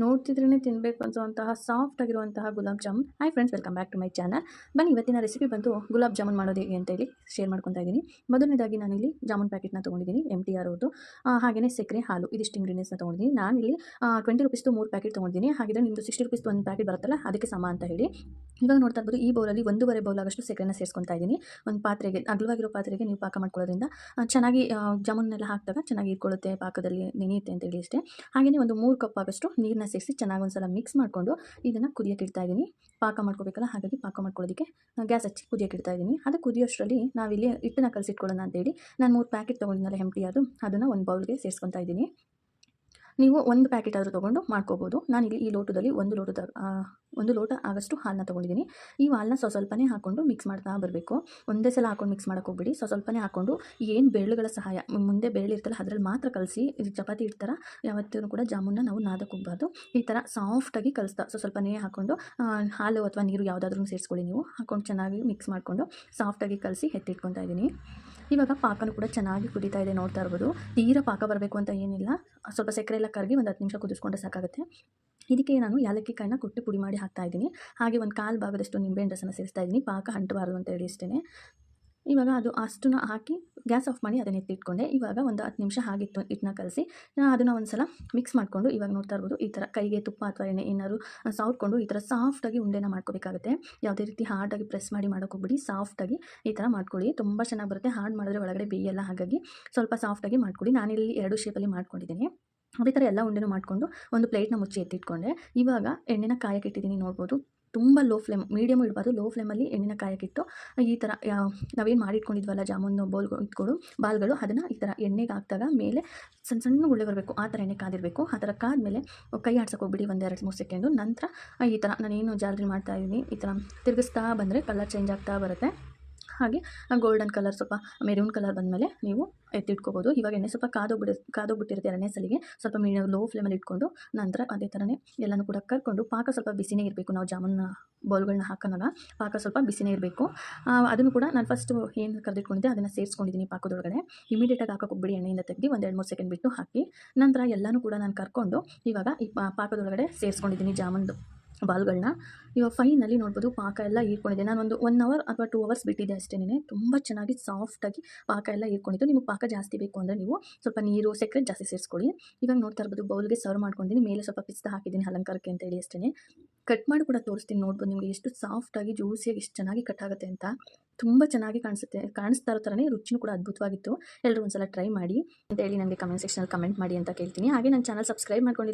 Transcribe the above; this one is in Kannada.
ನೋಡ್ತಿದ್ರೇ ತಿನ್ನಬೇಕು ಅನ್ಸುವಂತಹ ಸಾಫ್ಟ್ ಆಗಿರುವಂತಹ gulab jamun. Hi friends welcome back to my channel ಬನ್ನಿ, ಇವತ್ತಿನ ರೆಸಿಪಿ ಬಂದು ಗುಲಾಬ್ ಜಾಮೂನ್ ಮಾಡೋದು ಹೇಗೆ ಅಂತೇಳಿ ಶೇರ್ ಮಾಡ್ಕೊತಾ ಇದ್ದೀನಿ. ಮೊದಲನೇದಾಗಿ ನಾನಿಲ್ಲಿ ಜಾಮೂನ್ ಪ್ಯಾಕೆಟ್ನ ತೊಗೊಂಡಿದ್ದೀನಿ ಎಂ ಟಿ ಆರ್ ಅವ್ರದ್ದು ಹಾಗೆಯೇ ಸಕ್ಕರೆ, ಹಾಲು, ಇದಿಷ್ಟು ಇಂಗ್ರೀಡಿಯೆಂಟ್ಸ್ನ ತೊಗೊಂಡಿದ್ದೀನಿ. ನಾನಿಲ್ಲಿ ಟ್ವೆಂಟಿ ರುಪೀಸ್ದು ಮೂರು ಪ್ಯಾಕೆಟ್ ತೊಗೊಂಡಿದ್ದೀನಿ. ಹಾಗಿದ್ರೆ ನಿಮ್ಮದು ಸಿಕ್ಸ್ಟಿ ರುಪೀಸ್ ಒಂದು ಪ್ಯಾಕೆಟ್ ಬರುತ್ತಲ್ಲ, ಅದಕ್ಕೆ ಸಮ ಅಂತ ಹೇಳಿ. ಇವಾಗ ನೋಡ್ತಾ ಇರ್ಬೋದು, ಈ ಬೌಲಲ್ಲಿ ಒಂದೂವರೆ ಬೌಲ್ ಆಗಷ್ಟು ಸಕ್ಕರೆನ ಸೇರಿಸ್ಕೊತಾ ಇದ್ದೀನಿ. ಒಂದು ಪಾತ್ರೆಗೆ, ಅಗಲವಾಗಿರೋ ಪಾತ್ರೆಗೆ ನೀವು ಪಾಕ ಮಾಡ್ಕೊಳ್ಳೋದ್ರಿಂದ ಚೆನ್ನಾಗಿ ಜಾಮೂನ್ನೆಲ್ಲ ಹಾಕಿದಾಗ ಚೆನ್ನಾಗಿ ಇಟ್ಕೊಳ್ಳುತ್ತೆ, ಪಾಕದಲ್ಲಿ ನೆನೆಯುತ್ತೆ ಅಂತ ಹೇಳಿ ಅಷ್ಟೇ. ಹಾಗೆಯೇ ಒಂದು ಮೂರು ಕಪ್ ಆಗಷ್ಟು ನೀರನ್ನ ಸೇರಿಸಿ ಚೆನ್ನಾಗಿ ಒಂದ್ಸಲ ಮಿಕ್ಸ್ ಮಾಡಿಕೊಂಡು ಇದನ್ನು ಕುದಿಯೋಕೆ ಇಡ್ತಾ ಇದ್ದೀನಿ. ಪಾಕ ಮಾಡ್ಕೋಬೇಕಲ್ಲ, ಹಾಗಾಗಿ ಪಾಕ ಮಾಡ್ಕೊಳ್ಳೋದಕ್ಕೆ ಗ್ಯಾಸ್ ಹಚ್ಚಿ ಕುದಿಯೋಕೆ ಇಡ್ತಾ ಇದ್ದೀನಿ. ಅದು ಕುದಿಯೋಷ್ಟರಲ್ಲಿ ನಾವಿಲ್ಲಿ ಹಿಟ್ಟನ್ನ ಕಲಸಿಟ್ಕೊಳ್ಳೋಣ ಅಂತೇಳಿ ನಾನು ಮೂರು ಪ್ಯಾಕೆಟ್ ತೊಗೊಂಡಿದ್ದಲ್ಲ ಹೆಂಪ್ಟಿ ಅದು ಅದನ್ನು ಒಂದು ಬೌಲ್ಗೆ ಸೇರಿಸ್ಕೊತಾ ಇದ್ದೀನಿ. ನೀವು ಒಂದು ಪ್ಯಾಕೆಟ್ ಆದರೂ ತೊಗೊಂಡು ಮಾಡ್ಕೋಬೋದು. ಇಲ್ಲಿ ಈ ಲೋಟದಲ್ಲಿ ಒಂದು ಲೋಟದ ಒಂದು ಲೋಟ ಆಗಷ್ಟು ಹಾಲನ್ನ ತೊಗೊಂಡಿದ್ದೀನಿ. ಈ ಹಾಲನ್ನ ಸ್ವಲ್ಪ ಸ್ವಲ್ಪನೇ ಹಾಕ್ಕೊಂಡು ಮಿಕ್ಸ್ ಮಾಡ್ತಾ ಬರಬೇಕು. ಒಂದೇ ಸಲ ಹಾಕೊಂಡು ಮಿಕ್ಸ್ ಮಾಡೋಕೆ ಹೋಗ್ಬಿಡಿ. ಸ್ವಲ್ಪ ಸ್ವಲ್ಪನೇ ಹಾಕ್ಕೊಂಡು ಏನು ಬೆರಳುಗಳ ಸಹಾಯ ಮುಂದೆ ಬೆಳ್ಳಿ ಇರ್ತಲ್ಲ ಅದರಲ್ಲಿ ಮಾತ್ರ ಕಲಸಿ, ಇದು ಚಪಾತಿ ಇಡ್ತಾರ, ಯಾವತ್ತೂ ಕೂಡ ಜಾಮೂನ್ನ ನಾವು ನಾದಕ್ಕೆ ಹೋಗ್ಬಾರ್ದು. ಈ ಥರ ಸಾಫ್ಟಾಗಿ ಕಲಿಸ್ತಾ, ಸೊ ಸ್ವಲ್ಪನೇ ಹಾಕ್ಕೊಂಡು ಹಾಲು ಅಥವಾ ನೀರು ಯಾವುದಾದ್ರೂ ಸೇರಿಸ್ಕೊಳ್ಳಿ ನೀವು. ಹಾಕ್ಕೊಂಡು ಚೆನ್ನಾಗಿ ಮಿಕ್ಸ್ ಮಾಡಿಕೊಂಡು ಸಾಫ್ಟಾಗಿ ಕಲಸಿ ಎತ್ತಿಟ್ಕೊತಾ ಇದ್ದೀನಿ ಇವಾಗ ಪಾಕನೂ ಕೂಡ ಚೆನ್ನಾಗಿ ಕುಡಿತಾ ಇದೆ ನೋಡ್ತಾ ಇರ್ಬೋದು. ತೀರ ಪಾಕ ಬರಬೇಕು ಅಂತ ಏನಿಲ್ಲ. ಸ್ವಲ್ಪ ಸಕ್ಕರೆ ಎಲ್ಲ ಕರಗಿ ಒಂದು ಹತ್ತು ನಿಮಿಷ ಕುದಿಸ್ಕೊಂಡ್ರೆ ಸಾಕಾಗುತ್ತೆ. ಇದಕ್ಕೆ ನಾನು ಯಾಲಕ್ಕಿ ಕಾಯಿನ ಕುಟ್ಟಿ ಪುಡಿ ಮಾಡಿ ಹಾಕ್ತಾ ಇದ್ದೀನಿ. ಹಾಗೆ ಒಂದು ಕಾಲು ಭಾಗದಷ್ಟು ನಿಂಬೆಹಣ್ಣು ರಸನ ಸೇರಿಸ್ತಾ ಇದ್ದೀನಿ. ಪಾಕ ಅಂಟಬಾರದು ಅಂತ ಹೇಳಿ ಅಷ್ಟೇ ಇವಾಗ ಅದು ಅಷ್ಟನ್ನು ಹಾಕಿ ಗ್ಯಾಸ್ ಆಫ್ ಮಾಡಿ ಅದನ್ನ ಎತ್ತಿಟ್ಕೊಂಡೆ ಇವಾಗ ಒಂದು ಹತ್ತು ನಿಮಿಷ ಹಾಗಿತ್ತು ಹಿಟ್ಟನ್ನ ಕಲಸಿ ಅದನ್ನು ಒಂದು ಸಲ ಮಿಕ್ಸ್ ಮಾಡಿಕೊಂಡು ಇವಾಗ ನೋಡ್ತಾ ಇರ್ಬೋದು ಈ ಥರ ಕೈಗೆ ತುಪ್ಪ ಅಥವಾ ಎಣ್ಣೆ ಏನಾದ್ರು ಸೌಟ್ಕೊಂಡು ಈ ಥರ ಸಾಫ್ಟಾಗಿ ಉಂಡೆನ ಮಾಡ್ಕೋಬೇಕಾಗುತ್ತೆ. ಯಾವುದೇ ರೀತಿ ಹಾರ್ಡಾಗಿ ಪ್ರೆಸ್ ಮಾಡಿ ಮಾಡೋಕ್ಕೋಗ್ಬಿಡಿ ಸಾಫ್ಟಾಗಿ ಈ ಥರ ಮಾಡ್ಕೊಳ್ಳಿ. ತುಂಬ ಚೆನ್ನಾಗಿ ಬರುತ್ತೆ. ಹಾರ್ಡ್ ಮಾಡಿದ್ರೆ ಒಳಗಡೆ ಬೇಯಲ್ಲ ಹಾಗಾಗಿ ಸ್ವಲ್ಪ ಸಾಫ್ಟಾಗಿ ಮಾಡ್ಕೊಳ್ಳಿ. ನಾನಿಲ್ಲಿ ಎರಡು ಶೇಪಲ್ಲಿ ಮಾಡ್ಕೊಂಡಿದ್ದೀನಿ. ಅದೇ ಥರ ಎಲ್ಲ ಉಂಡೆನೂ ಮಾಡಿಕೊಂಡು ಒಂದು ಪ್ಲೇಟ್ನ ಮುಚ್ಚಿ ಎತ್ತಿಟ್ಕೊಂಡೆ. ಇವಾಗ ಎಣ್ಣೆನ ಕಾಯಕ್ಕೆ ಇಟ್ಟಿದ್ದೀನಿ ನೋಡ್ಬೋದು. ತುಂಬ ಲೋ ಫ್ಲೇಮ್ ಮೀಡಿಯಮ್ ಇಡಬಾರ್ದು ಲೋ ಫ್ಲೇಮಲ್ಲಿ ಎಣ್ಣೆನ ಕಾಯಕ್ಕಿಟ್ಟು ಈ ಥರ ನಾವೇನು ಮಾಡಿಟ್ಕೊಂಡಿದ್ವಲ್ಲ ಜಾಮೂನು ಬೋಲ್ ಇಟ್ಕೊಂಡು, ಬಾಲ್ಗಳು ಅದನ್ನು ಈ ಥರ ಎಣ್ಣೆಗೆ ಹಾಕಿದಾಗ ಮೇಲೆ ಸಣ್ಣ ಸಣ್ಣ ಉಳ್ಳೆ ಬರಬೇಕು. ಆ ಥರ ಎಣ್ಣೆ ಕಾದಿರಬೇಕು. ಆ ಥರ ಕಾದ್ಮೇಲೆ ಕೈ ಆಡ್ಸಕ್ಕೆ ಹೋಗ್ಬಿಡಿ ಒಂದು ಎರಡು ಮೂರು ಸೆಕೆಂಡು. ನಂತರ ಈ ಥರ ನಾನೇನು ಜಾಲರಿ ಮಾಡ್ತಾ ಇದ್ದೀನಿ, ಈ ಥರ ತಿರುಗಿಸ್ತಾ ಬಂದರೆ ಕಲರ್ ಚೇಂಜ್ ಆಗ್ತಾ ಬರುತ್ತೆ. ಹಾಗೆ ಗೋಲ್ಡನ್ ಕಲರ್ ಸ್ವಲ್ಪ ಮೆರೂನ್ ಕಲರ್ ಬಂದಮೇಲೆ ನೀವು ಎತ್ತಿಟ್ಕೋಬೋದು. ಇವಾಗ ಎಣ್ಣೆ ಸ್ವಲ್ಪ ಕಾದೋಗ್ಬಿಡ, ಕಾದೋಗ್ಬಿಟ್ಟಿರುತ್ತೆ ಎರಡನೇ ಸಲಿಗೆ. ಸ್ವಲ್ಪ ಮೀಡಿಯಮ್ ಲೋ ಫ್ಲೇಮಲ್ಲಿ ಇಟ್ಕೊಂಡು ನಂತರ ಅದೇ ಥರನೇ ಎಲ್ಲನೂ ಕೂಡ ಕರ್ಕೊಂಡು ಪಾಕ ಸ್ವಲ್ಪ ಬಿಸಿನೇ ಇರಬೇಕು. ನಾವು ಜಾಮೂನ್ನ ಬೌಲ್ಗಳನ್ನ ಹಾಕೋಣ ಪಾಕ ಸ್ವಲ್ಪ ಬಿಸಿನೇ ಇರಬೇಕು. ಅದನ್ನು ಕೂಡ ನಾನು ಫಸ್ಟು ಏನು ಕರೆದಿಟ್ಕೊಂಡಿದ್ದೆ, ಅದನ್ನು ಸೇರಿಸ್ಕೊಂಡಿದ್ದೀನಿ ಪಾಕದೊಳಗಡೆ. ಇಮಿಡಿಯೇಟಾಗಿ ಹಾಕೋಕೆ ಹೋಗ್ಬಿಡಿ, ಎಣ್ಣೆಯಿಂದ ತೆಗೆದು ಒಂದು ಎರಡು ಮೂರು ಸೆಕೆಂಡ್ ಬಿಟ್ಟು ಹಾಕಿ, ನಂತರ ಎಲ್ಲನೂ ಕೂಡ ನಾನು ಕರ್ಕೊಂಡು ಇವಾಗ ಈ ಪಾಕದೊಳಗಡೆ ಸೇರಿಸ್ಕೊಂಡಿದ್ದೀನಿ ಜಾಮೂನ್ದು. ಬಾಲ್ಗಳನ್ನ ಇವಾಗ ಫೈನಲ್ಲಿ ನೋಡ್ಬೋದು ಪಾಕ ಎಲ್ಲ ಹೀರ್ಕೊಂಡಿದೆ. ನಾನು ಒಂದು ಒನ್ ಅವರ್ ಅಥವಾ ಟೂ ಅವರ್ಸ್ ಬಿಟ್ಟಿದ್ದೆ ಅಷ್ಟೇ ತುಂಬ ಚೆನ್ನಾಗಿ ಸಾಫ್ಟಾಗಿ ಪಾಕ ಎಲ್ಲ ಹೀರ್ಕೊಂಡಿದ್ದು ನಿಮಗೆ ಪಾಕ ಜಾಸ್ತಿ ಬೇಕು ಅಂದರೆ ನೀವು ಸ್ವಲ್ಪ ನೀರು ಸಕ್ಕರೆ ಜಾಸ್ತಿ ಸೇರಿಸ್ಕೊಳ್ಳಿ. ಇವಾಗ ನೋಡ್ತಾ ಇರ್ಬೋದು ಬೌಲ್ಗೆ ಸರ್ವ್ ಮಾಡ್ಕೊಂಡಿದ್ದೀನಿ. ಮೇಲೆ ಸ್ವಲ್ಪ ಪಿಸ್ತಾ ಹಾಕಿದ್ದೀನಿ ಅಲಂಕಾರಕ್ಕೆ ಅಂತ ಹೇಳಿ ಅಷ್ಟೇ ಕಟ್ ಮಾಡಿ ಕೂಡ ತೋರಿಸ್ತೀನಿ ನೋಡ್ಬೋದು ನಿಮಗೆ ಎಷ್ಟು ಸಾಫ್ಟಾಗಿ ಜ್ಯೂಸಿಯಾಗಿ ಎಷ್ಟು ಚೆನ್ನಾಗಿ ಕಟ್ ಆಗುತ್ತೆ ಅಂತ. ತುಂಬ ಚೆನ್ನಾಗಿ ಕಾಣಿಸುತ್ತೆ. ಕಾಣಿಸ್ತಾ ಇರೋ ಥರನೇ ರುಚಿನೂ ಕೂಡ ಅದ್ಭುತವಾಗಿತ್ತು. ಎಲ್ಲರೂ ಒಂದ್ಸಲ ಟ್ರೈ ಮಾಡಿ ಅಂತ ಹೇಳಿ ನನಗೆ ಕಮೆಂಟ್ ಸೆಕ್ಷನಲ್ಲಿ ಕಮೆಂಟ್ ಮಾಡಿ ಅಂತ ಕೇಳ್ತೀನಿ. ಹಾಗೆ ನನ್ನ ಚಾನಲ್ ಸಬ್ಸ್ಕ್ರೈಬ್ ಮಾಡ್ಕೊಂಡಿಲ್ಲ